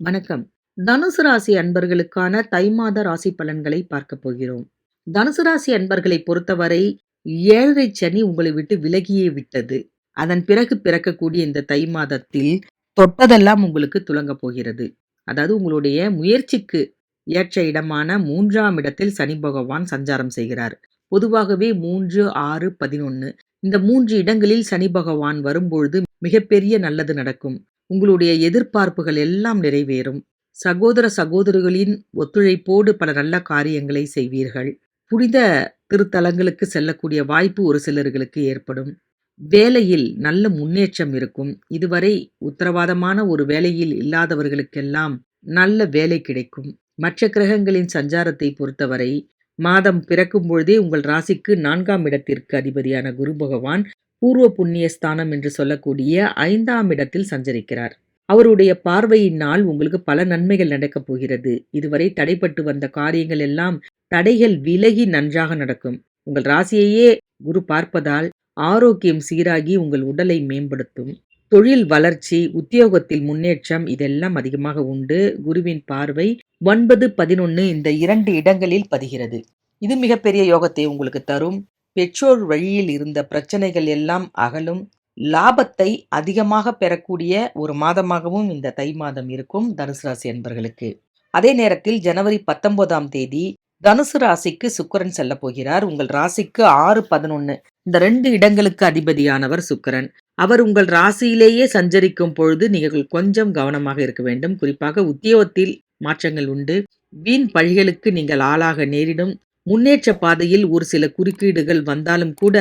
வணக்கம். தனுசு ராசி அன்பர்களுக்கான தை மாத ராசி பலன்களை பார்க்க போகிறோம். தனுசு ராசி அன்பர்களை பொறுத்தவரை ஏழரை சனி உங்களை விட்டு விலகியே விட்டது. அதன் பிறகு பிறக்கக்கூடிய இந்த தை மாதத்தில் தொட்டதெல்லாம் உங்களுக்கு துலங்க போகிறது. அதாவது உங்களுடைய முயற்சிக்கு ஏற்ற இடமான மூன்றாம் இடத்தில் சனி பகவான் சஞ்சாரம் செய்கிறார். பொதுவாகவே 3, 6, 11 இந்த மூன்று இடங்களில் சனி பகவான் வரும்பொழுது மிகப்பெரிய நல்லது நடக்கும். உங்களுடைய எதிர்பார்ப்புகள் எல்லாம் நிறைவேறும். சகோதர சகோதரிகளின் ஒத்துழைப்போடு பல நல்ல காரியங்களை செய்வீர்கள். புனித திருத்தலங்களுக்கு செல்லக்கூடிய வாய்ப்பு ஒரு சிலர்களுக்கு ஏற்படும். வேலையில் நல்ல முன்னேற்றம் இருக்கும். இதுவரை உத்தரவாதமான ஒரு வேலையில் இல்லாதவர்களுக்கெல்லாம் நல்ல வேலை கிடைக்கும். மற்ற கிரகங்களின் சஞ்சாரத்தை பொறுத்தவரை மாதம் பிறக்கும் பொழுதே உங்கள் ராசிக்கு நான்காம் இடத்திற்கு அதிபதியான குரு பகவான் பூர்வ புண்ணிய ஸ்தானம் என்று சொல்லக்கூடிய ஐந்தாம் இடத்தில் சஞ்சரிக்கிறார். அவருடைய பார்வையினால் உங்களுக்கு பல நன்மைகள் நடக்கப் போகிறது. இதுவரை தடைப்பட்டு வந்த காரியங்கள் எல்லாம் தடைகள் விலகி நன்றாக நடக்கும். உங்கள் ராசியையே குரு பார்ப்பதால் ஆரோக்கியம் சீராகி உங்கள் உடலை மேம்படுத்தும். தொழில் வளர்ச்சி, உத்தியோகத்தில் முன்னேற்றம் இதெல்லாம் அதிகமாக உண்டு. குருவின் பார்வை 9, 11 இந்த இரண்டு இடங்களில் பதிகிறது. இது மிகப்பெரிய யோகத்தை உங்களுக்கு தரும். பெற்றோர் வழியில் இருந்த பிரச்சனைகள் எல்லாம் அகலும். லாபத்தை அதிகமாக பெறக்கூடிய ஒரு மாதமாகவும் இந்த தை மாதம் இருக்கும் தனுசு ராசி என்பர்களுக்கு அதே நேரத்தில் ஜனவரி 19ஆம் தேதி தனுசு ராசிக்கு சுக்கரன் செல்ல போகிறார். உங்கள் ராசிக்கு 6, 11 இந்த ரெண்டு இடங்களுக்கு அதிபதியானவர் சுக்கிரன். அவர் உங்கள் ராசியிலேயே சஞ்சரிக்கும் பொழுது நீங்கள் கொஞ்சம் கவனமாக இருக்க வேண்டும். குறிப்பாக உத்தியோகத்தில் மாற்றங்கள் உண்டு. வீண் பழிகளுக்கு நீங்கள் ஆளாக நேரிடும். முன்னேற்ற பாதையில் ஒரு சில குறுக்கீடுகள் வந்தாலும் கூட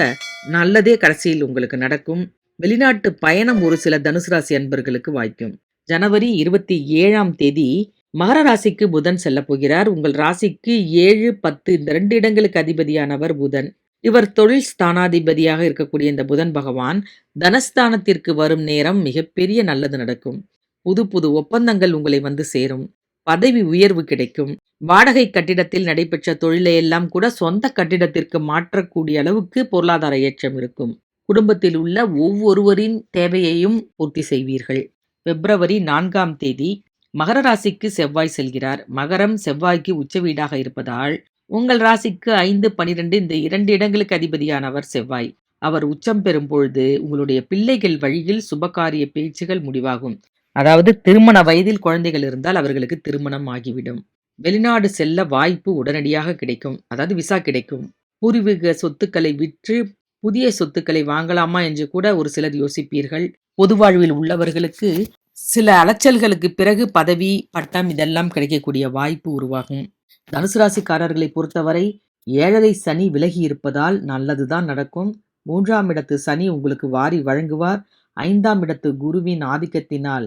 நல்லதே கடைசியில் உங்களுக்கு நடக்கும். வெளிநாட்டு பயணம் ஒரு சில தனுசு ராசி அன்பர்களுக்கு வாய்க்கும். ஜனவரி 27ஆம் தேதி மகர ராசிக்கு புதன் செல்ல போகிறார். உங்கள் ராசிக்கு 7, 10 இந்த ரெண்டு இடங்களுக்கு அதிபதியானவர் புதன். இவர் தொழில் ஸ்தானாதிபதியாக இருக்கக்கூடிய இந்த புதன் பகவான் தனஸ்தானத்திற்கு வரும் நேரம் மிகப்பெரிய நல்லது நடக்கும். புது புது ஒப்பந்தங்கள் உங்களை வந்து சேரும். பதவி உயர்வு கிடைக்கும். வாடகை கட்டிடத்தில் நடைபெற்ற தொழிலை எல்லாம் கூட சொந்த கட்டிடத்திற்கு மாற்றக்கூடிய அளவுக்கு பொருளாதார ஏற்றம் இருக்கும். குடும்பத்தில் உள்ள ஒவ்வொருவரின் தேவையையும் பூர்த்தி செய்வீர்கள். பிப்ரவரி நான்காம் தேதி மகர ராசிக்கு செவ்வாய் செல்கிறார். மகரம் செவ்வாய்க்கு உச்ச வீடாக இருப்பதால் உங்கள் ராசிக்கு 5, 12 இந்த இரண்டு இடங்களுக்கு அதிபதியானவர் செவ்வாய். அவர் உச்சம் பெறும் பொழுது உங்களுடைய பிள்ளைகள் வழியில் சுபகாரிய பேச்சுகள் முடிவாகும். அதாவது திருமண வயதில் குழந்தைகள் இருந்தால் அவர்களுக்கு திருமணம் ஆகிவிடும். வெளிநாடு செல்ல வாய்ப்பு உடனடியாக கிடைக்கும். அதாவது விசா கிடைக்கும். பூர்வீக சொத்துக்களை விற்று புதிய சொத்துக்களை வாங்கலாமா என்று கூட ஒரு சிலர் யோசிப்பீர்கள். பொது வாழ்வில் உள்ளவர்களுக்கு சில அலைச்சல்களுக்கு பிறகு பதவி, பட்டம் இதெல்லாம் கிடைக்கக்கூடிய வாய்ப்பு உருவாகும். தனுசு ராசிக்காரர்களை பொறுத்தவரை ஏழரை சனி விலகி இருப்பதால் நல்லதுதான் நடக்கும். மூன்றாம் இடத்து சனி உங்களுக்கு வாரி வழங்குவார். ஐந்தாம் இடத்து குருவின் ஆதிக்கத்தினால்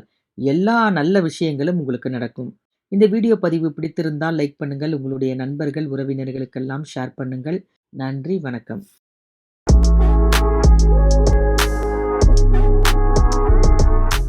எல்லா நல்ல விஷயங்களும் உங்களுக்கு நடக்கும். இந்த வீடியோ பதிவு பிடித்திருந்தால் லைக் பண்ணுங்கள். உங்களுடைய நண்பர்கள், உறவினர்களுக்கெல்லாம் ஷேர் பண்ணுங்கள். நன்றி, வணக்கம்.